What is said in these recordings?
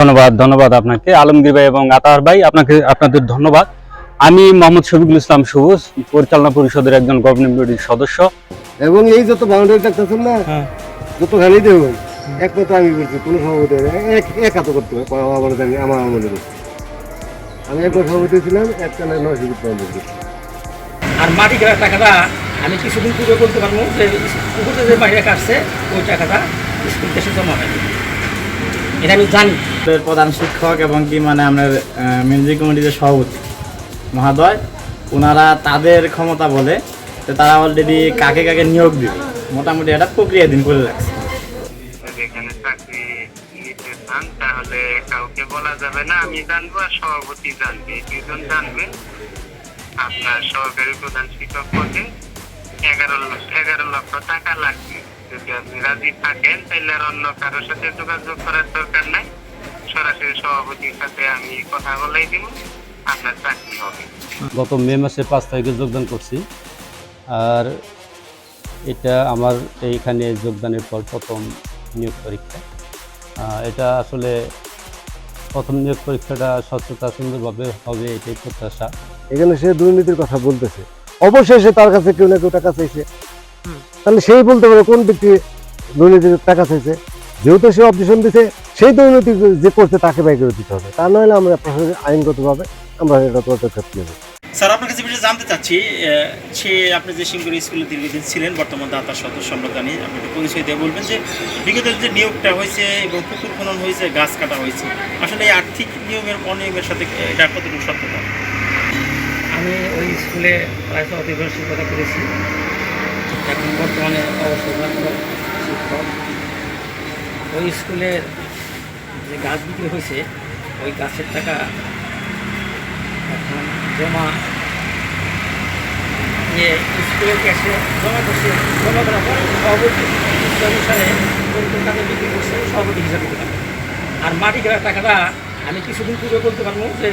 ধন্যবাদ ধন্যবাদ আপনাকে। আলমগীর ভাই এবং আতাহার ভাই আপনাকে আপনাদের ধন্যবাদ। আমি মোহাম্মদ শফিকুল ইসলাম সবুজ পরিচালনা পরিষদের একজন গভর্নিং বডির সদস্য। এবং এই যত বাউন্ডারি থাকতেছেন না হ্যাঁ। যত খালি দেখুন একমাত্র আমি করছি কোনো সভাপতি এক এক হাতে করতে হবে আমার জানি আমার আমলে করছি আমি একবার সভাপতি ছিলাম একটা না নয় সুযোগ পাওয়া আর মাটি কেনার টাকাটা আমি কিছুদিন পূর্বে বলতে পারব যে পুকুরতে যে বাইরে কাটছে ওই টাকাটা স্কুল দেশে জমা হয় এটা আমি জানি। প্রধান শিক্ষক এবং কি মানে আপনার মিউজিক কমিটির সভাপতি মহাদয় ওনারা তাদের ক্ষমতা বলে যে তারা অলরেডি কাকে কাকে নিয়োগ দিবে। মোটামুটি একটা প্রক্রিয়া দিন করে রাখছে। যেখানে চাকরি নিতে চান তাহলে কাউকে বলা যাবে না আমি জানব আর সভাপতি জানবে। দুজন জানবে। আপনার সহকারী প্রধান শিক্ষক পদে এগারো লক্ষ এগারো লক্ষ টাকা লাগবে। যদি আপনি রাজি থাকেন তাহলে আর অন্য কারোর সাথে যোগাযোগ করার দরকার নাই। সরাসরি সভাপতির সাথে আমি কথা বলাই দিব আপনার চাকরি হবে। গত মে মাসের পাঁচ তারিখে যোগদান করছি। আর এটা আমার এইখানে যোগদানের পর প্রথম নিয়োগ পরীক্ষা। এটা আসলে প্রথম নিয়োগ পরীক্ষাটা স্বচ্ছতা সুন্দরভাবে হবে এটাই প্রত্যাশা। এখানে সে দুর্নীতির কথা বলতেছে। অবশেষে তার কাছে কেউ না কেউ টাকা চাইছে। তাহলে সেই বলতে পারে কোন ব্যক্তি দুর্নীতির টাকা চাইছে? যেহেতু সে অবজেকশন দিছে সেই দুর্নীতি যে করছে তাকে ব্যয় করে দিতে হবে। তা নইলে আমরা প্রশাসনিক আইনগতভাবে আমরা এটা পদক্ষেপ নেব স্যার আপনার কাছে বিষয়ে জানতে চাচ্ছি আহ, সে আপনি যে সিঙ্গুর স্কুলে দীর্ঘদিন ছিলেন বর্তমান দাতার সদস্য আমরা জানি আপনি একটু পরিচয় দিয়ে বলবেন যে বিগত যে নিয়োগটা হয়েছে এবং পুকুর খনন হয়েছে গাছ কাটা হয়েছে আসলে এই আর্থিক নিয়মের অনিয়মের সাথে এটা কতটুকু সত্যতা? আমি ওই স্কুলে প্রায় সভাপতি কথা করেছি এখন বর্তমানে অবসরপ্রাপ্ত শিক্ষক। ওই স্কুলের যে গাছ বিক্রি হয়েছে, ওই গাছের টাকা এখন জমা ইয়ে স্কুলের ক্যাশে জমা করছে, জমা করার পর সভাপতি অনুসারে টাকা বিক্রি করছে, সভাপতি হিসাবে আর মাটি কেনার টাকাটা আমি কিছুদিন পূর্বে করতে পারব যে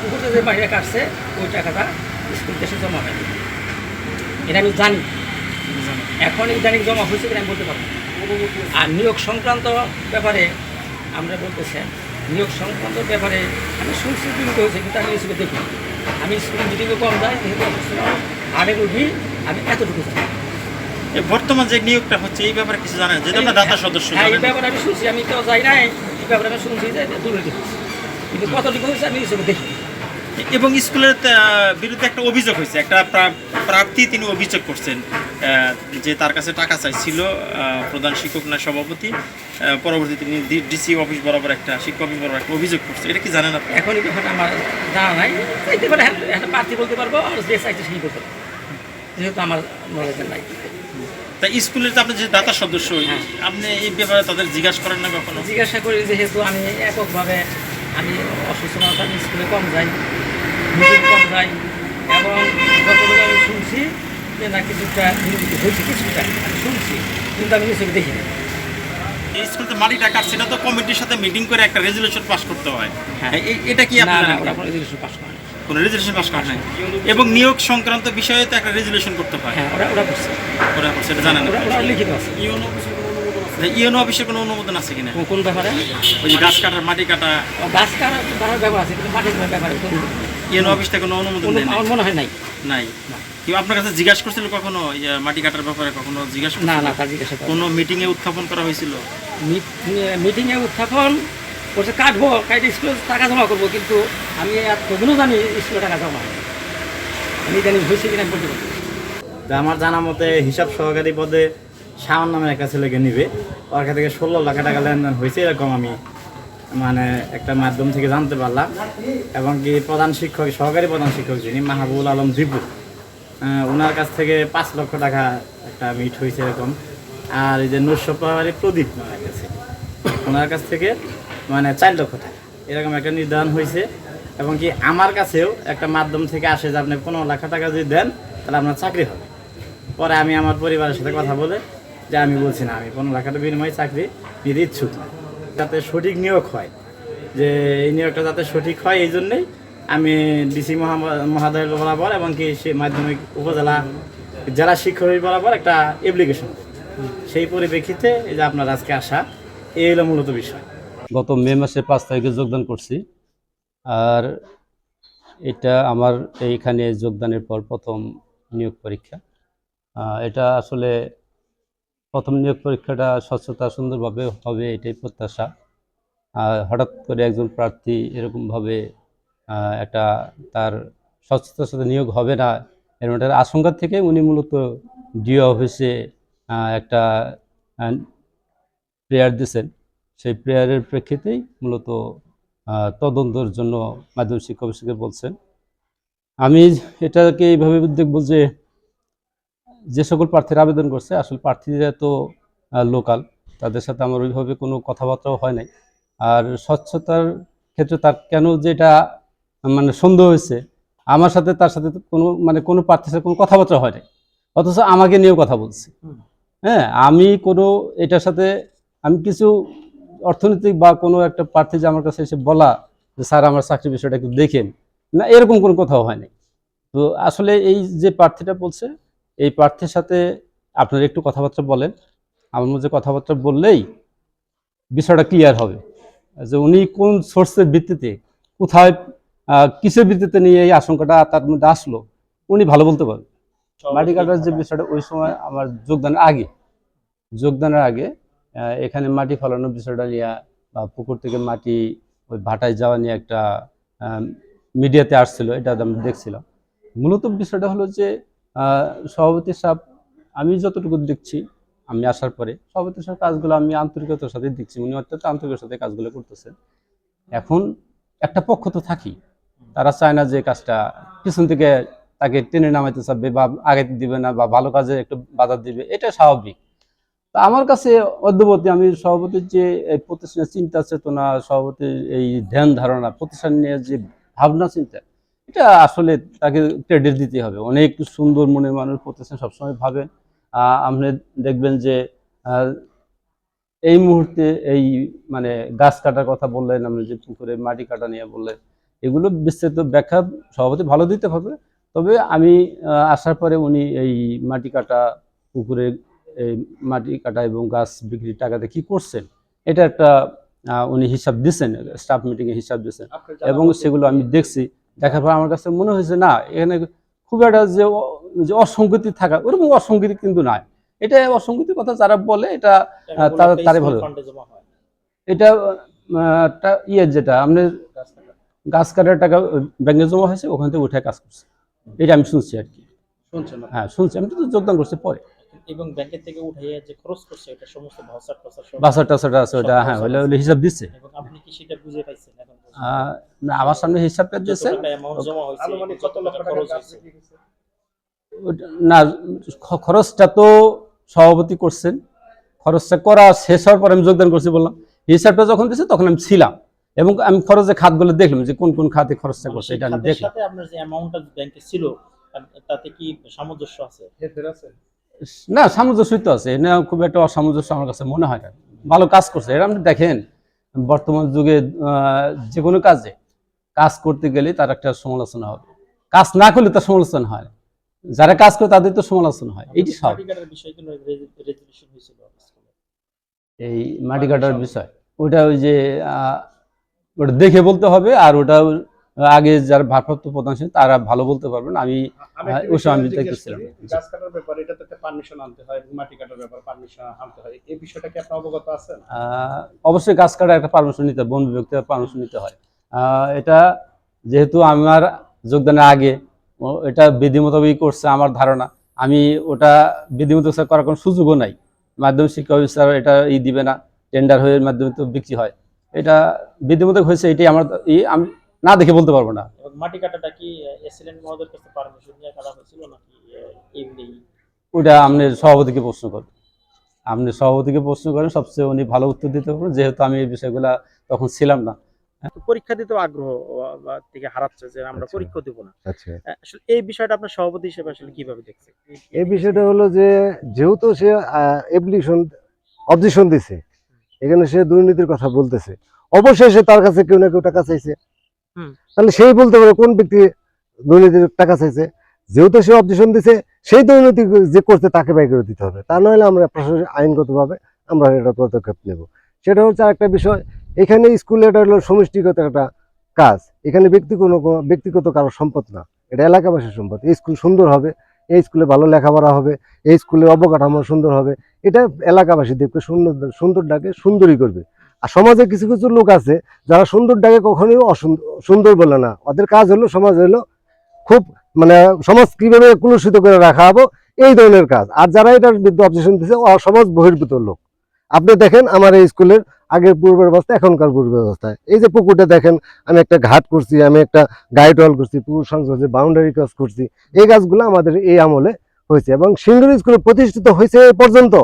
পুকুরতে যে বাইরে কাটছে, ওই টাকাটা স্কুল ক্যাশে জমা হয়নি। এটা আমি জানি। এখন ইদানিং জমা হয়েছে কিনা আমি বলতে পারব আর নিয়োগ সংক্রান্ত ব্যাপারে আমরা বলতেছি নিয়োগ সংক্রান্ত ব্যাপারে আমি শুনছি বিনীত হয়েছে কিন্তু আমি স্কুলে দেখি আমি স্কুল মিটিংয়ে কম যাই যেহেতু অসুস্থ আগে উঠি আমি এতটুকু জানি। বর্তমান যে নিয়োগটা হচ্ছে এই ব্যাপারে কিছু জানেন? যেটা আপনার দাতা সদস্য হ্যাঁ এই ব্যাপারে আমি শুনছি আমি কেউ যাই নাই এই ব্যাপারে আমি শুনছি যে দুর্নীতি কিন্তু কতটুকু হয়েছে আমি হিসেবে দেখি এবং স্কুলের বিরুদ্ধে একটা অভিযোগ হয়েছে। একটা প্রা- প্রার্থী তিনি অভিযোগ করছেন। যে তার কাছে টাকা চাইছিল প্রধান শিক্ষক না সভাপতি আহ, পরবর্তীতে তিনি ডিসি অফিস বরাবর একটা শিক্ষক অফিস বরাবর একটা অভিযোগ করছে। এটা কি জানেন আপনি? এখন এই ব্যাপারটা আমার জানা নাই। চাইতে পারে হ্যাঁ, একটা প্রার্থী বলতে পারব আর যে চাইছে সেই বলতে পারব। যেহেতু আমার নলেজের নাই। তা স্কুলের তো আপনি যে দাতা সদস্য হ্যাঁ। আপনি এই ব্যাপারে তাদের জিজ্ঞাসা করেন না কখনো? জিজ্ঞাসা করি যেহেতু আমি এককভাবে আমি অসুস্থ মানুষ আমি স্কুলে কম যাই কম যাই এবং যতটুকু আমি শুনছি যে না কিছুটা দুর্নীতি হয়েছে কিছুটা আমি শুনছি কিন্তু আমি কিছু দেখিনি। এই স্কুলতে মাটি টাকা সেটা তো কমিটির সাথে মিটিং করে একটা রেজলিউশন পাস করতে হয়। হ্যাঁ। এই- এটা কি আপনার রেজলিউশন পাস করে কোনো রেজলিউশন পাস করা নাই এবং নিয়োগ সংক্রান্ত বিষয়ে তো একটা রেজলিউশন করতে হয়। হ্যাঁ ওরা ওরা করছে। ওরা সেটা জানেন ওরা ওরা লিখিত আছে। ইউনো অফিসের কোনো অনুমোদন আছে? কিনা কোন- কোন ব্যাপারে? ওই যে গাছ কাটার মাটি কাটা। গাছ কাটার ব্যাপার আছে কিন্তু মাটির ব্যাপারে কোনো- ইউনো অফিস থেকে কোনো অনুমোদন? আমার মনে হয় নাই। নাই। কেউ আপনার কাছে জিজ্ঞাসা করছিল কখনো ইয়ে, মাটি কাটার ব্যাপারে কখনো জিজ্ঞাসা না না তার জিজ্ঞাসা কোনো মিটিং এ উত্থাপন করা হয়েছিল? মিটিংয়ে উত্থাপন করছে কাটবো কাটে স্কুলে টাকা জমা করব কিন্তু আমি তখনও জানি স্কুলে টাকা জমা আমি জানি হয়েছে কিনা বলতে পারব আমার জানা মতে হিসাব সহকারী পদে শাওন নামে একটা ছেলেকে নিবে। ওর কাছ থেকে ষোলো লাখ টাকা লেনদেন হয়েছে এরকম আমি মানে একটা মাধ্যম থেকে জানতে পারলাম। এবং কি প্রধান শিক্ষক সহকারী প্রধান শিক্ষক যিনি মাহবুবুল আলম দীপু ওনার কাছ থেকে পাঁচ লক্ষ টাকা একটা মিট হয়েছে এরকম। আর এই যে নৈশপ্রহারী প্রদীপ একটা ছেলে, ওনার কাছ থেকে মানে চার লক্ষ টাকা। এরকম একটা নির্ধারণ হয়েছে। এবং কি আমার কাছেও একটা মাধ্যম থেকে আসে যে আপনি পনেরো লাখ টাকা যদি দেন তাহলে আপনার চাকরি হবে। পরে আমি আমার পরিবারের সাথে কথা বলে যে আমি বলছি না আমি পনেরো লাখ টাকার বিনিময়ে চাকরি নিতে ইচ্ছুক যাতে সঠিক নিয়োগ হয়। যে এই নিয়োগটা যাতে সঠিক হয় এই জন্যেই আমি ডিসি মহাদয়ের বরাবর এবং কি মাধ্যমিক উপজেলা জেলা শিক্ষক বরাবর একটা অ্যাপ্লিকেশন সেই পরিপ্রেক্ষিতে এই যে আপনার আজকে আসা, এই হলো মূলত বিষয়। গত মে মাসের পাঁচ তারিখে যোগদান করছি। আর এটা আমার এইখানে যোগদানের পর প্রথম নিয়োগ পরীক্ষা। এটা আসলে প্রথম নিয়োগ পরীক্ষাটা স্বচ্ছতা সুন্দরভাবে হবে এটাই প্রত্যাশা। আর হঠাৎ করে একজন প্রার্থী এরকমভাবে একটা তার স্বচ্ছতার সাথে নিয়োগ হবে না এরকম একটা আশঙ্কা থেকে উনি মূলত ডিও অফিসে একটা প্রেয়ার দিয়েছেন। সেই প্রেয়ারের প্রেক্ষিতেই মূলত তদন্তের জন্য মাধ্যমিক শিক্ষা অফিসকে বলছেন। আমি এটাকে এইভাবে দেখব যে যে সকল প্রার্থীরা আবেদন করছে, আসলে প্রার্থীরা তো লোকাল তাদের সাথে আমার ওইভাবে কোনো কথাবার্তাও হয় নাই। আর স্বচ্ছতার ক্ষেত্রে তার কেন যেটা মানে সন্দেহ হয়েছে। আমার সাথে তার সাথে কোনো মানে কোনো প্রার্থীর সাথে কোনো কথাবার্তা হয় নাই। অথচ আমাকে নিয়েও কথা বলছে। হ্যাঁ আমি কোনো এটার সাথে আমি কিছু অর্থনৈতিক বা কোনো একটা প্রার্থী যে আমার কাছে এসে বলা যে স্যার আমার চাকরি বিষয়টা একটু দেখেন। না এরকম কোনো কথাও হয়নি তো আসলে এই যে প্রার্থীটা বলছে এই প্রার্থীর সাথে আপনারা একটু কথাবার্তা বলেন। আমার মধ্যে কথাবার্তা বললেই বিষয়টা ক্লিয়ার হবে। যে উনি কোন সোর্সের ভিত্তিতে কোথায় কিসের ভিত্তিতে নিয়ে এই আশঙ্কাটা তার মধ্যে আসলো উনি ভালো বলতে পারবেন মাটি কাটার যে বিষয়টা ওই সময় আমার যোগদানের আগে যোগদানের আগে এখানে মাটি ফলানোর বিষয়টা নিয়ে বা পুকুর থেকে মাটি ওই ভাটায় যাওয়া নিয়ে একটা মিডিয়াতে আসছিল এটা আমরা দেখছিলাম। মূলত বিষয়টা হলো যে আহ, সভাপতি সাহেব আমি যতটুকু দেখছি আমি আসার পরে সভাপতি সাহেব কাজগুলো আমি আন্তরিকতার সাথে দেখছি উনি অত্যন্ত আন্তরিকতার সাথে কাজগুলো করতেছেন। এখন একটা পক্ষ তো থাকি তারা চায় না যে কাজটা পিছন থেকে তাকে টেনে নামাইতে চাবে বা আগে দিবে না বা ভালো কাজে একটু বাধা দিবে, এটা স্বাভাবিক। তা আমার কাছে অদ্যবর্তী আমি সভাপতির যে এই প্রতিষ্ঠানের চিন্তা, চেতনা, সভাপতির এই ধ্যান ধারণা, প্রতিষ্ঠান নিয়ে যে ভাবনা, চিন্তা, এটা আসলে তাকে ক্রেডিট দিতে হবে। অনেক সুন্দর মনে মানুষ প্রতিষ্ঠান সবসময় ভাবেন আপনি দেখবেন যে এই মুহূর্তে এই মানে গাছ কাটার কথা বললেন, আপনি যে পুকুরে মাটি কাটা নিয়ে বললেন এগুলো বিস্তারিত ব্যাখ্যা সভাপতি ভালো দিতে হবে। তবে আমি আসার পরে উনি এই মাটি কাটা পুকুরে এই মাটি কাটা এবং গাছ বিক্রির টাকাতে কি করছেন এটা একটা উনি হিসাব দিচ্ছেন স্টাফ মিটিংয়ে হিসাব দিচ্ছেন এবং সেগুলো আমি দেখছি দেখার পর আমার কাছে মনে হয়েছে না এখানে খুব একটা যে অ- যে অসঙ্গতি থাকা ওরকম অসঙ্গতি কিন্তু নাই। এটা অসঙ্গতির কথা যারা বলে এটা তারা তারে ভালো। এটা ইয়ে যেটা আপনার গাছ কাটার টাকা ব্যাংকে জমা হয়েছে ওখান থেকে উঠে কাজ করছে। এটা আমি শুনছি আর কি। শুনছেন হ্যাঁ শুনছি। আমি তো যোগদান করছি পরে। এবং ব্যাংকের থেকে উঠাইয়া যে খরচ করছে এটা সমস্ত ভাউচার সব- বাসার টাসাটা আছে ওটা হ্যাঁ ওইটা ওইটা হিসাব দিচ্ছে। এবং আপনি কি সেটা বুঝে পাইছেন এখন? না, আমার সামনে হিসাবটা জমা হয়েছে, কত টাকা খরচ হয়েছে? ওটা- না খরচটা তো সভাপতি করছেন। খরচটা করা শেষ হওয়ার পর আমি যোগদান করছি বললাম। হিসাবটা যখন দিচ্ছে তখন আমি ছিলাম। এবং আমি খরচের খাতগুলো দেখলাম যে কোন কোন খাতে খরচটা করছে এটা আমি দেখলাম। সাথে আপনার যে অ্যামাউন্টটা ব্যাংকে ছিল তাতে কি সামঞ্জস্য আছে? না সামঞ্জস্যই তো আছে। এটা খুব একটা অসামঞ্জস্য আমার কাছে মনে হয় না। ভালো কাজ করছে। এটা আপনি দেখেন বর্তমান যুগে আহ, যে কোনো কাজে কাজ করতে গেলে তার একটা সমালোচনা হবে। কাজ না করলে তার সমালোচনা হয় যারা কাজ করে তাদের তো সমালোচনা হয়। এইটি সব। এই মাটি কাটার বিষয়। ওটা ওই যে আহ, ওটা দেখে বলতে হবে আর ওটা আগে যারা ভারপ্রাপ্ত প্রধান ছিলেন তারা ভালো বলতে পারবেন। আমি ওই সময় আমি দেখতেছিলাম। গাছ কাটার ব্যাপারে এটা তো পারমিশন আনতে হয় মাটি কাটার ব্যাপারে পারমিশন আনতে হয় এই বিষয়টা কি আপনি অবগত আছেন? অবশ্যই গাছ কাটার একটা পারমিশন নিতে হয় বন বিভাগ থেকে পারমিশন নিতে হয়। আহ, এটা যেহেতু আমার যোগদানের আগে এটা বিধি মোতাবেক করছে আমার ধারণা। আমি ওটা বিধি মোতাবেক করার কোনো সুযোগও নাই। মাধ্যমিক শিক্ষা অফিসার এটা ই দিবে না টেন্ডার হয়ে মাধ্যমে তো বিক্রি হয়। এটা বিধি মোতাবেক হয়েছে এটাই আমার আমি না দেখে বলতে পারব না। এবং মাটি কাটাটা কি এসিলেন্ট মহোদয়ের কাছে পারমিশন নিয়ে কাটা হয়েছিল নাকি এমনি? ওটা আপনি সভাপতিকে প্রশ্ন করেন আপনি সভাপতিকে প্রশ্ন করেন সবচেয়ে উনি ভালো উত্তর দিতে পারবেন যেহেতু আমি এই বিষয়গুলা তখন ছিলাম না। পরীক্ষা দিতেও আগ্রহ থেকে হারাচ্ছে যে আমরা আচ্ছা। পরীক্ষা দেবো না। আচ্ছা। আসলে এই বিষয়টা আপনার সভাপতি হিসেবে আসলে কীভাবে দেখছেন? এই বিষয়টা হলো যে যেহেতু সে অ্যাপ্লিকেশন অবজেকশন দিছে এখানে সে দুর্নীতির কথা বলতেছে। অবশ্যই সে তার কাছে কেউ না কেউ টাকা চাইছে। তাহলে সেই বলতে পারে কোন ব্যক্তি দুর্নীতির টাকা চাইছে? যেহেতু সে অবজেকশন দিছে সেই দুর্নীতি যে করছে তাকে ব্যয় করে দিতে হবে। তা নইলে আমরা প্রশাসনিক আইনগতভাবে আমরা এটা পদক্ষেপ নেব। সেটা হচ্ছে আরেকটা বিষয় এখানে স্কুলে এটা হলো সমষ্টিগত একটা কাজ। এখানে ব্যক্তি কোনো কোনো- ব্যক্তিগত কারও সম্পদ না। এটা এলাকাবাসীর সম্পদ। স্কুল সুন্দর হবে। এই স্কুলে ভালো লেখাপড়া হবে, এই স্কুলের অবকাঠামো সুন্দর হবে, এটা এলাকাবাসী দেখবে সুন্দর সুন্দর ডাকে সুন্দরই করবে। আর সমাজে কিছু কিছু লোক আছে যারা সুন্দর ডাকে কখনোই সুন্দর বলে না। ওদের কাজ হলো, সমাজ হলো খুব মানে সমাজ কীভাবে কুলুষিত করে রাখা হব, এই ধরনের কাজ। আর যারা এটার বিরুদ্ধে অবজেকশন দিচ্ছে সমাজ বহির্ভূত লোক। আপনি দেখেন আমার এই স্কুলের আগের পূর্বের অবস্থা, এখনকার পূর্বের অবস্থায় এই যে পুকুরটা দেখেন, আমি একটা ঘাট করছি, আমি একটা গাইড ওয়াল করছি, পুকুর সংসদে বাউন্ডারি কাজ করছি, এই কাজগুলো আমাদের এই আমলে হয়েছে এবং সিঙ্গুর স্কুলে প্রতিষ্ঠিত হয়েছে এ পর্যন্ত।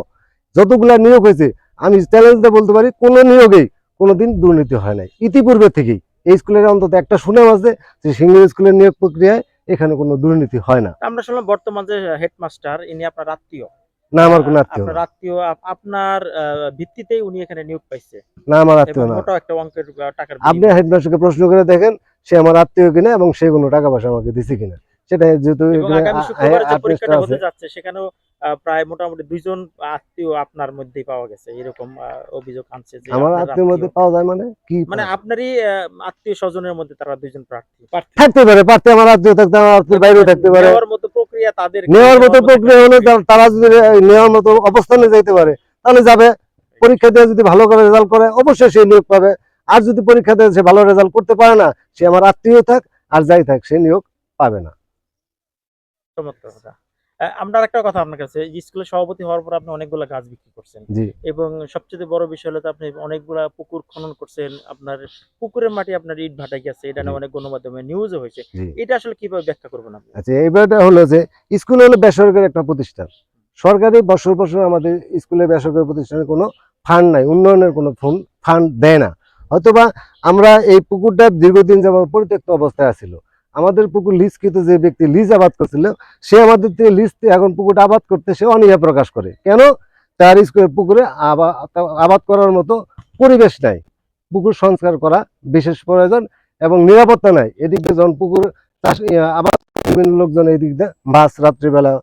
যতগুলা নিয়োগ হয়েছে, আমি চ্যালেঞ্জ দিয়ে বলতে পারি, কোনো নিয়োগেই কোনোদিন দুর্নীতি হয় নাই। ইতিপূর্বে থেকেই এই স্কুলের অন্তত একটা সুনাম আছে যে সিঙ্গুর স্কুলের নিয়োগ প্রক্রিয়ায় এখানে কোনো দুর্নীতি হয় না। আমরা শুনলাম বর্তমান যে হেডমাস্টার ইনি আপনার আত্মীয়। না আমার কোনো আত্মীয় আপনার আত্মীয় আপনার ভিত্তিতেই উনি এখানে নিয়োগ পাইছে। না আমার আত্মীয় না। মোটা একটা অঙ্কের টাকার আপনি হেডমাস্টারকে প্রশ্ন করে দেখেন সে আমার আত্মীয় কিনা এবং সে কোনো টাকা পয়সা আমাকে দিছে কিনা। সেটা যেহেতু আগামী শুক্রবার যে পরীক্ষাটা হতে যাচ্ছে সেখানেও প্রায় মোটামুটি দুইজন আত্মীয় আপনার মধ্যেই পাওয়া গেছে এরকম অভিযোগ আনছে যে আমার আত্মীয় মধ্যে পাওয়া যায় মানে? কি মানে আপনারই আত্মীয় স্বজনের মধ্যে তারা দুইজন প্রার্থী। থাকতে পারে পারতে আমার আত্মীয় থাকতে আমার আত্মীয় বাইরেও থাকতে পারে। নেওয়ার মতো প্রক্রিয়া তাদের নেওয়ার মতো প্রক্রিয়া হলে তারা যদি নেওয়ার মতো অবস্থানে যাইতে পারে তাহলে যাবে। পরীক্ষা দিয়ে যদি ভালো করে রেজাল্ট করে অবশ্যই সে নিয়োগ পাবে। আর যদি পরীক্ষা দিয়ে সে ভালো রেজাল্ট করতে পারে না সে আমার আত্মীয় থাক আর যাই থাক সে নিয়োগ পাবে না। চমৎকার আমরা একটা কথা আপনার কাছে স্কুলের সভাপতি হওয়ার পর আপনি অনেকগুলো গাছ বিক্রি করছেন। এবং সবচেয়ে বড় বিষয় হলো আপনি অনেকগুলা পুকুর খনন করছেন আপনার পুকুরের মাটি আপনার ইট ভাটাই গেছে এটা নিয়ে অনেক গণমাধ্যমে নিউজও হয়েছে। এটা আসলে কীভাবে ব্যাখ্যা করবেন আপনি? আচ্ছা এইবারটা হলো যে স্কুল হলো বেসরকারি একটা প্রতিষ্ঠান। সরকারি বছর বছর আমাদের স্কুলে বেসরকারি প্রতিষ্ঠানে কোনো ফান্ড নাই উন্নয়নের কোনো ফান্ড দেয় না। হয়তোবা আমরা এই পুকুরটা দীর্ঘদিন যাবত পরিত্যক্ত অবস্থায় আছিল। আমাদের পুকুর লিজকৃত যে ব্যক্তি লিজ আবাদ করছিল, সে আমাদের থেকে লিজ এখন পুকুরটা আবাদ করতে সে অনীহা প্রকাশ করে। কেন? তার পুকুরে আবা- আবাদ করার মতো পরিবেশ নাই। পুকুর সংস্কার করা বিশেষ প্রয়োজন এবং নিরাপত্তা নাই। এদিক দিয়ে যখন পুকুর চাষ আবাদ বিভিন্ন লোকজন এদিক দিয়ে মাছ রাত্রিবেলা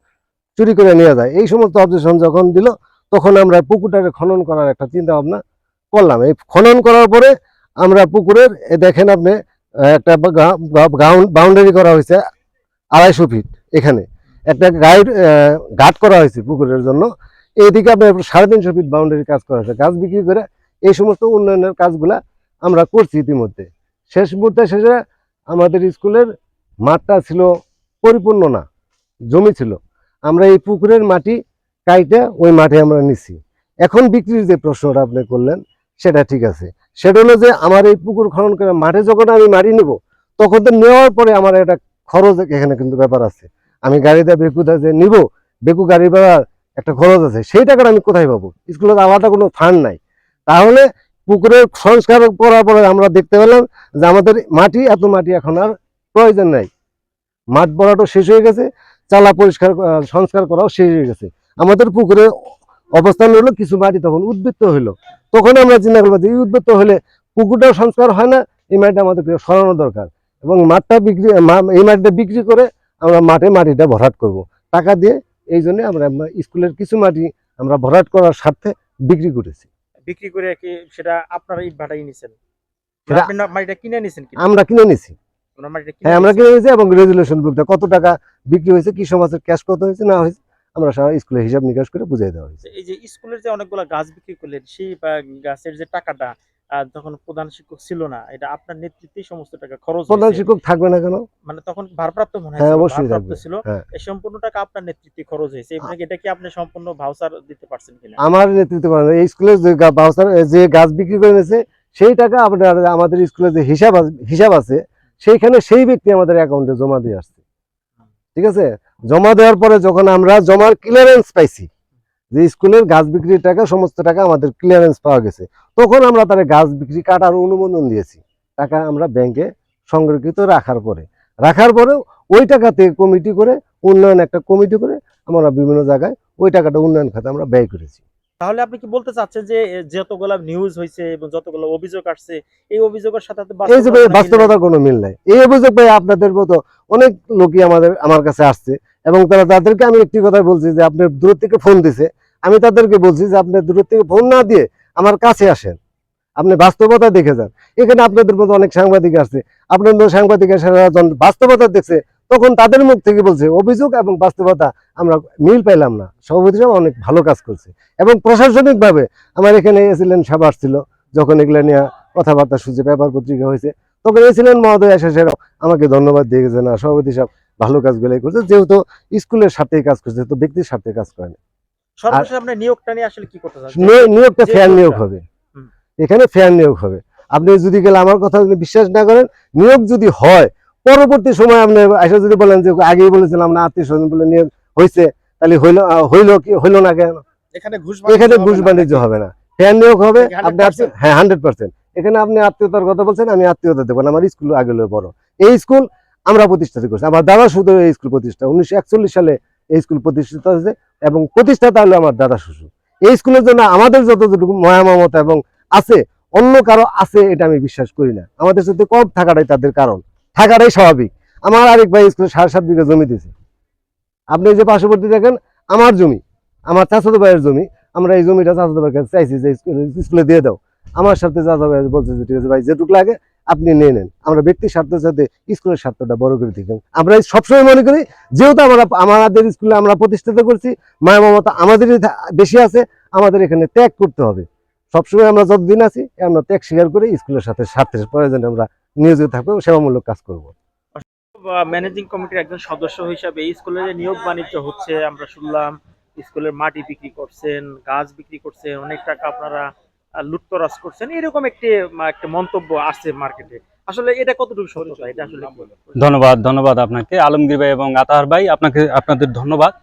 চুরি করে নিয়ে যায়। এই সমস্ত অবজেকশন যখন দিল, তখন আমরা পুকুরটাকে খনন করার একটা চিন্তা ভাবনা করলাম। এই খনন করার পরে আমরা পুকুরের দেখেন আপনি একটা বাউন্ডারি করা হয়েছে আড়াইশো ফিট এখানে। একটা গাইড ঘাট করা হয়েছে পুকুরের জন্য। এইদিকে আপনার সাড়ে তিনশো ফিট বাউন্ডারি কাজ করা হয়েছে। গাছ বিক্রি করে এই সমস্ত উন্নয়নের কাজগুলা আমরা করছি ইতিমধ্যে। শেষ মুহূর্তে শেষে আমাদের স্কুলের মাঠটা ছিল পরিপূর্ণ না, জমি ছিল। আমরা এই পুকুরের মাটি কাইটে ওই মাঠে আমরা নিছি। এখন বিক্রির যে প্রশ্নটা আপনি করলেন সেটা ঠিক আছে। সেটা হলো যে আমার এই পুকুর খনন করে মাঠে যখন আমি মাটি নেব, তখন তো নেওয়ার পরে আমার একটা খরচ এখানে কিন্তু ব্যাপার আছে। আমি গাড়িতে বেকুতে যে নিব, বেকু গাড়ি ভাড়ার একটা খরচ আছে, সেই টাকাটা আমি কোথায় পাবো? স্কুলের আলাদা কোনো ফান্ড নাই। তাহলে পুকুরের সংস্কার করার পরে আমরা দেখতে পেলাম যে আমাদের মাটি, এত মাটি এখন আর প্রয়োজন নাই। মাঠ ভরাটো শেষ হয়ে গেছে, চালা পরিষ্কার সংস্কার করাও শেষ হয়ে গেছে। আমাদের পুকুরে অবস্থান হলো কিছু মাটি তখন উদ্বৃত্ত হলো তখন আমরা চিন্তা করব যে এই উদ্বৃত্ত হলে পুকুরটাও সংস্কার হয় না এই মাটিটা আমাদেরকে সরানো দরকার। এবং মাঠটা বিক্রি এই মাটিটা বিক্রি করে আমরা মাঠে মাটিটা ভরাট করব। টাকা দিয়ে এই জন্য আমরা স্কুলের কিছু মাটি আমরা ভরাট করার স্বার্থে বিক্রি করেছি। বিক্রি করে কি সেটা আপনারা ইট ভাটাই নিছেন? মাটিটা কিনে নিছেন কি? আমরা কিনে নিছি। মাটিটা কিনে হ্যাঁ আমরা কিনে নিয়েছি এবং রেজুলেশন বুকটা কত টাকা বিক্রি হয়েছে কি সমাজের ক্যাশ কত হয়েছে না হয়েছে আমরা সারা স্কুলে হিসাব নিকাশ করে বুঝিয়ে দেওয়া হয়েছে। এই যে স্কুলের যে অনেকগুলো গাছ বিক্রি করলেন সেই গাছের যে টাকাটা তখন প্রধান শিক্ষক ছিল না এটা আপনার নেতৃত্বেই সমস্ত টাকা খরচ প্রধান শিক্ষক থাকবে না কেন? মানে তখন ভারপ্রাপ্ত মনে হয় হ্যাঁ, অবশ্যই থাকবে। ছিল। হ্যাঁ। এই সম্পূর্ণ টাকা আপনার নেতৃত্বে খরচ হয়েছে। এবং এটা কি আপনি সম্পূর্ণ ভাউচার দিতে পারছেন কিনা? আমার নেতৃত্ব পারে এই স্কুলের যে বাউসার যে গাছ বিক্রি করে নিয়েছে সেই টাকা আপনার আমাদের স্কুলে যে হিসাব হিসাব আছে সেইখানে সেই ব্যক্তি আমাদের অ্যাকাউন্টে জমা দিয়ে আসছে। ঠিক আছে? জমা দেওয়ার পরে যখন আমরা জমার ক্লিয়ারেন্স পাইছি, যে স্কুলের গাছ বিক্রির টাকা, সমস্ত টাকা আমাদের ক্লিয়ারেন্স পাওয়া গেছে, তখন আমরা তার গাছ বিক্রি কাটার অনুমোদন দিয়েছি। টাকা আমরা ব্যাংকে সংরক্ষিত রাখার পরে। রাখার পরেও ওই টাকাতে কমিটি করে, উন্নয়ন একটা কমিটি করে, আমরা বিভিন্ন জায়গায় ওই টাকাটা উন্নয়ন খাতে আমরা ব্যয় করেছি। তাহলে আপনি কি বলতে চাচ্ছেন যে যতগুলা নিউজ হয়েছে এবং যতগুলো অভিযোগ আসছে এই অভিযোগের সাথে এই যে বাস্তবতার কোনো মিল নেই। এই অভিযোগ পেয়ে আপনাদের মতো অনেক লোকই আমাদের আমার কাছে আসছে এবং তারা তাদেরকে আমি একটি কথা বলছি যে আপনার দূর থেকে ফোন দিছে। আমি তাদেরকে বলছি যে আপনি দূর থেকে ফোন না দিয়ে আমার কাছে আসেন। আপনি বাস্তবতা দেখে যান। এখানে আপনাদের মতো অনেক সাংবাদিক আছে আপনার মতো সাংবাদিক বাস্তবতা দেখছে। তখন তাদের মুখ থেকে বলছে অভিযোগ এবং বাস্তবতা আমরা মিল পাইলাম না। সভাপতি সাহেব অনেক ভালো কাজ করছে। এবং প্রশাসনিকভাবে আমার এখানে এসিলেন সাহেব আসছিল যখন এগুলো নিয়ে কথাবার্তা শুনছে পেপার পত্রিকা হয়েছে তখন এসিলেন মহোদয় এসে সেরাও আমাকে ধন্যবাদ দিয়ে গেছে না সভাপতি সাহেব ভালো কাজগুলোই করছে যেহেতু স্কুলের স্বার্থেই কাজ করছে তো ব্যক্তির সাথে কাজ করে না। নিয়োগটা আসলে কি করতে চাচ্ছেন নিয়োগ- নিয়োগটা যে ফেয়ার নিয়োগ হবে। এখানে ফেয়ার নিয়োগ হবে। আপনি যদি গেলে আমার কথা যদি বিশ্বাস না করেন নিয়োগ যদি হয় পরবর্তী সময় আপনি এসে যদি বলেন যে আগেই বলেছিলাম না আত্মীয় স্বজন বলে নিয়োগ হয়েছে তাহলে হইল হইল কি হইল না কেন? এখানে ঘুষ বাণিজ্য হবে না। বাণিজ্য হবে না। ফেয়ার নিয়োগ হবে আপনি 100% হ্যাঁ হান্ড্রেড পার্সেন্ট। এখানে আপনি আত্মীয়তার কথা বলছেন আমি আত্মীয়তা দেবো আমার স্কুল আগে বড় এই স্কুল আমরা প্রতিষ্ঠা করছি। আমার দাদা শুধু এই স্কুল প্রতিষ্ঠা। উনিশশো একচল্লিশ সালে এই স্কুল প্রতিষ্ঠিত হয়েছে এবং প্রতিষ্ঠাতা হলো আমার দাদা শ্বশুর। এই স্কুলের জন্য আমাদের যতটুকু ময়া মমতা এবং আছে অন্য কারও আছে এটা আমি বিশ্বাস করি না। আমাদের সাথে কম থাকাটাই তাদের কারণ। থাকাটাই স্বাভাবিক। আমার আরেক ভাই স্কুলে সাড়ে সাত বিঘা জমি দিয়েছে। আপনি যে পার্শ্ববর্তী দেখেন, আমার জমি, আমার চাচাতো ভাইয়ের জমি, আমরা এই জমিটা চাচাতো ভাইয়ের কাছে চাইছি যে স্কুলে- দিয়ে দাও। আমার সাথে চাচা ভাই বলছে যে, ঠিক আছে ভাই, যেটুকু লাগে আপনি নিয়ে নেন। আমরা ব্যক্তির স্বার্থের সাথে স্কুলের স্বার্থটা বড় করে দিতাম আমরা সবসময় মনে করি, যেহেতু আমরা, আমাদের স্কুলে আমরা প্রতিষ্ঠিত করছি মায়া মমতা আমাদেরই থা- বেশি আছে, আমাদের এখানে ত্যাগ করতে হবে। সবসময় আমরা যতদিন আছি, আমরা ত্যাগ স্বীকার করে, স্কুলের সাথে স্বার্থের প্রয়োজনে আমরা নিয়োজিত থাকব এবং সেবামূলক কাজ করব। ম্যানেজিং কমিটির একজন সদস্য হিসাবে এই স্কুলে যে নিয়োগ বাণিজ্য হচ্ছে আমরা শুনলাম স্কুলের মাটি বিক্রি করছেন গাছ বিক্রি করছেন অনেক টাকা আপনারা লুটতরাজ করছেন। এরকম একটি একটা মন্তব্য আসছে মার্কেটে। আসলে এটা কতটুকু সত্যতা এটা আসলে ধন্যবাদ ধন্যবাদ আপনাকে। আলমগীর ভাই এবং আতাহার ভাই আপনাকে আপনাদের ধন্যবাদ।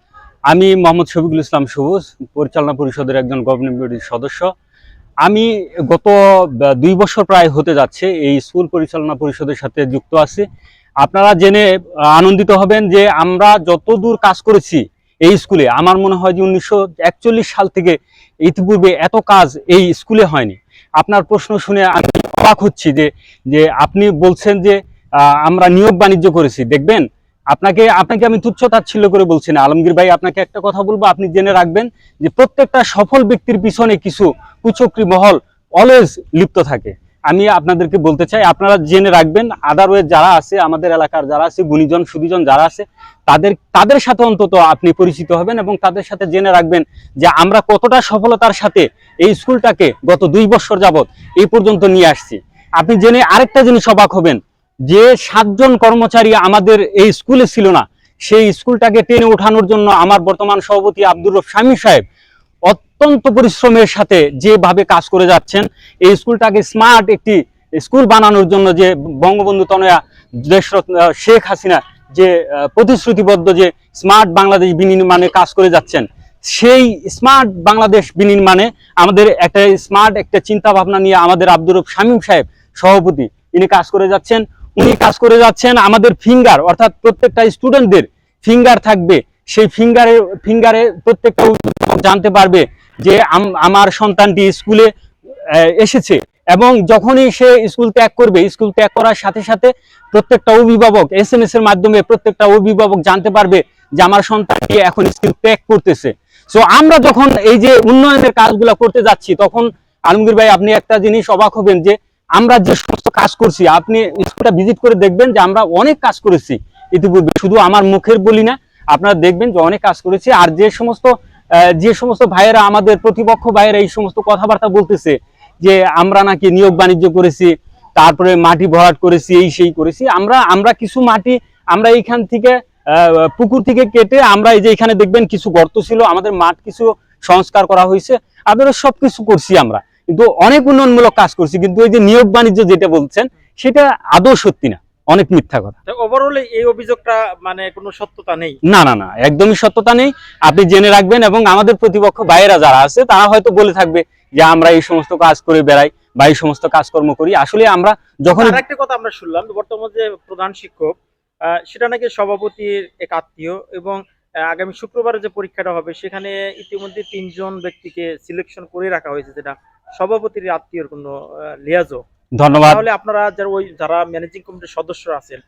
আমি মোহাম্মদ শফিকুল ইসলাম সবুজ পরিচালনা পরিষদের একজন গভর্নিং বডির সদস্য। আমি গত দুই বছর প্রায় হতে যাচ্ছে এই স্কুল পরিচালনা পরিষদের সাথে যুক্ত আছি। আপনারা জেনে আনন্দিত হবেন যে আমরা যত দূর কাজ করেছি এই স্কুলে, আমার মনে হয় যে উনিশশো একচল্লিশ সাল থেকে ইতিপূর্বে এত কাজ এই স্কুলে হয়নি। আপনার প্রশ্ন শুনে আমি অবাক হচ্ছি যে যে আপনি বলছেন যে আমরা নিয়োগ বাণিজ্য করেছি, দেখবেন? আপনাকে আপনাকে আমি তুচ্ছ তাচ্ছিল্য করে বলছি না। আলমগীর ভাই, আপনাকে একটা কথা বলব, আপনি জেনে রাখবেন যে প্রত্যেকটা সফল ব্যক্তির পিছনে কিছু কুচক্রী মহল অলওয়েজ লিপ্ত থাকে। আমি আপনাদেরকে বলতে চাই, আপনারা জেনে রাখবেন আদারওয়েজ যারা আছে, আমাদের এলাকার যারা আছে, গুণীজন, সুদীজন যারা আছে, তাদের তাদের সাথে অন্তত আপনি পরিচিত হবেন এবং তাদের সাথে জেনে রাখবেন যে আমরা কতটা সফলতার সাথে এই স্কুলটাকে গত দুই বছর যাবত এই পর্যন্ত নিয়ে আসছি। আপনি জেনে আরেকটা জিনিস অবাক হবেন যে সাতজন কর্মচারী আমাদের এই স্কুলে ছিল না সেই স্কুলটাকে টেনে ওঠানোর জন্য আমার বর্তমান সভাপতি আব্দুর রফ শামী সাহেব অত্যন্ত পরিশ্রমের সাথে যেভাবে কাজ করে যাচ্ছেন এই স্কুলটাকে স্মার্ট একটি স্কুল বানানোর জন্য যে বঙ্গবন্ধু তনয়া দেশরত্ন আহ, শেখ হাসিনা যে প্রতিশ্রুতিবদ্ধ যে স্মার্ট বাংলাদেশ বিনির্মাণে কাজ করে যাচ্ছেন সেই স্মার্ট বাংলাদেশ বিনির্মাণে আমাদের একটা স্মার্ট একটা চিন্তা ভাবনা নিয়ে আমাদের আব্দুর রফ শামীম সাহেব সভাপতি ইনি কাজ করে যাচ্ছেন। উনি কাজ করে যাচ্ছেন আমাদের ফিঙ্গার অর্থাৎ প্রত্যেকটা স্টুডেন্টদের ফিঙ্গার থাকবে। সেই ফিঙ্গারে ফিঙ্গারে প্রত্যেকটা জানতে পারবে যে আমার সন্তানটি স্কুলে এসেছে। এবং যখনই সে স্কুল ত্যাগ করবে স্কুল ত্যাগ করার সাথে সাথে প্রত্যেকটা অভিভাবক এস এম এস এর মাধ্যমে প্রত্যেকটা অভিভাবক জানতে পারবে যে আমার সন্তানটি এখন স্কুল ত্যাগ করতেছে। সো আমরা যখন এই যে উন্নয়নের কাজগুলো করতে যাচ্ছি, তখন আলমগীর ভাই, আপনি একটা জিনিস অবাক হবেন যে আমরা যে সমস্ত কাজ করছি, আপনি স্কুলটা ভিজিট করে দেখবেন যে আমরা অনেক কাজ করেছি ইতিপূর্বে। শুধু আমার মুখের বলি না, আপনারা দেখবেন যে অনেক কাজ করেছি। আর যে সমস্ত যে সমস্ত ভাইয়েরা আমাদের প্রতিপক্ষ ভাইয়েরা এই সমস্ত কথাবার্তা বলতেছে, যে আমরা নাকি নিয়োগ বাণিজ্য করেছি, তারপরে মাটি ভরাট করেছি, এই সেই করেছি, আমরা আমরা কিছু মাটি, আমরা এইখান থেকে পুকুর থেকে কেটে আমরা এই যে এখানে দেখবেন কিছু গর্ত ছিল, আমাদের মাঠ কিছু সংস্কার করা হয়েছে আপনারা সবকিছু করছি আমরা। কিন্তু অনেক উন্নয়নমূলক কাজ করছি কিন্তু এই যে নিয়োগ বাণিজ্য যেটা বলছেন সেটা আদৌ সত্যি না। অনেক মিথ্যা কথা। ওভারঅল এই অভিযোগটা মানে কোনো সত্যতা নেই? না না না একদমই সত্যতা নেই। আপনি জেনে রাখবেন এবং আমাদের প্রতিপক্ষ ভাইয়েরা যারা আছে তারা হয়তো বলে থাকবে যে আমরা এই সমস্ত কাজ করে বেড়াই বা এই সমস্ত কাজকর্ম করি। আসলে আমরা যখন একটা কথা আমরা শুনলাম বর্তমান যে প্রধান শিক্ষক সেটা নাকি সভাপতির এক আত্মীয় এবং আগামী শুক্রবারে যে পরীক্ষাটা হবে সেখানে ইতিমধ্যে তিনজন ব্যক্তিকে সিলেকশন করে রাখা হয়েছে যেটা সভাপতির আত্মীয়র কোনো লিয়াজো। ধন্যবাদ। তাহলে আপনারা যারা ওই যারা ম্যানেজিং কমিটির সদস্য আছেন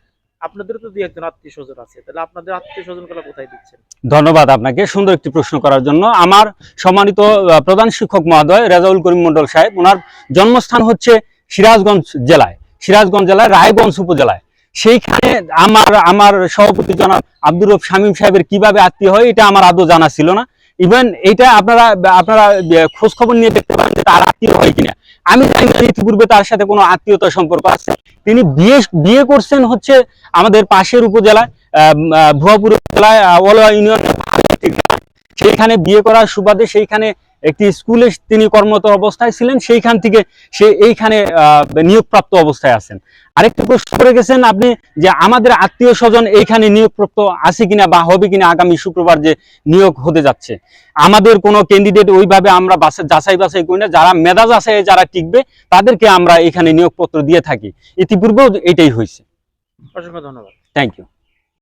আপনাদের তো দুই একজন আত্মীয় স্বজন আছে। তাহলে আপনাদের আত্মীয় স্বজন কোথায় দিচ্ছেন? ধন্যবাদ আপনাকে। সুন্দর একটি প্রশ্ন করার জন্য। আমার সম্মানিত প্রধান শিক্ষক মহোদয় রেজাউল করিম মন্ডল সাহেব ওনার জন্মস্থান হচ্ছে সিরাজগঞ্জ জেলায়। সিরাজগঞ্জ জেলায় রায়গঞ্জ উপজেলায়। সেইখানে আমার আমার সভাপতি জনাব আব্দুর রব শামীম সাহেবের কীভাবে আত্মীয় হয় এটা আমার আদৌ জানা ছিল না। ইভেন এইটা আপনারা আপনারা খোঁজ খবর নিয়ে দেখতে পারেন যে তার আত্মীয় হয় কিনা। আমি জানি না ইতিপূর্বে তার সাথে কোনো আত্মীয়তার সম্পর্ক আছে। তিনি বিয়ে বিয়ে করছেন হচ্ছে আমাদের পাশের উপজেলায় ভুয়াপুর উপজেলায় ওলোয়া ইউনিয়ন সেইখানে বিয়ে করার সুবাদে সেইখানে একটি স্কুলে তিনি কর্মরত অবস্থায় ছিলেন সেইখান থেকে সে এইখানে নিয়োগপ্রাপ্ত অবস্থায় আছেন। আরেকটি প্রশ্ন করে গেছেন আপনি যে আমাদের আত্মীয় স্বজন এইখানে নিয়োগপ্রাপ্ত আছে কিনা বা হবে কিনা আগামী শুক্রবার যে নিয়োগ হতে যাচ্ছে। আমাদের কোনো ক্যান্ডিডেট ওইভাবে আমরা বাসা- যাচাই বাছাই করি না। যারা মেধা যাচাই যারা টিকবে তাদেরকে আমরা এখানে নিয়োগপত্র দিয়ে থাকি। ইতিপূর্বেও এটাই হয়েছে। অসংখ্য ধন্যবাদ। Thank you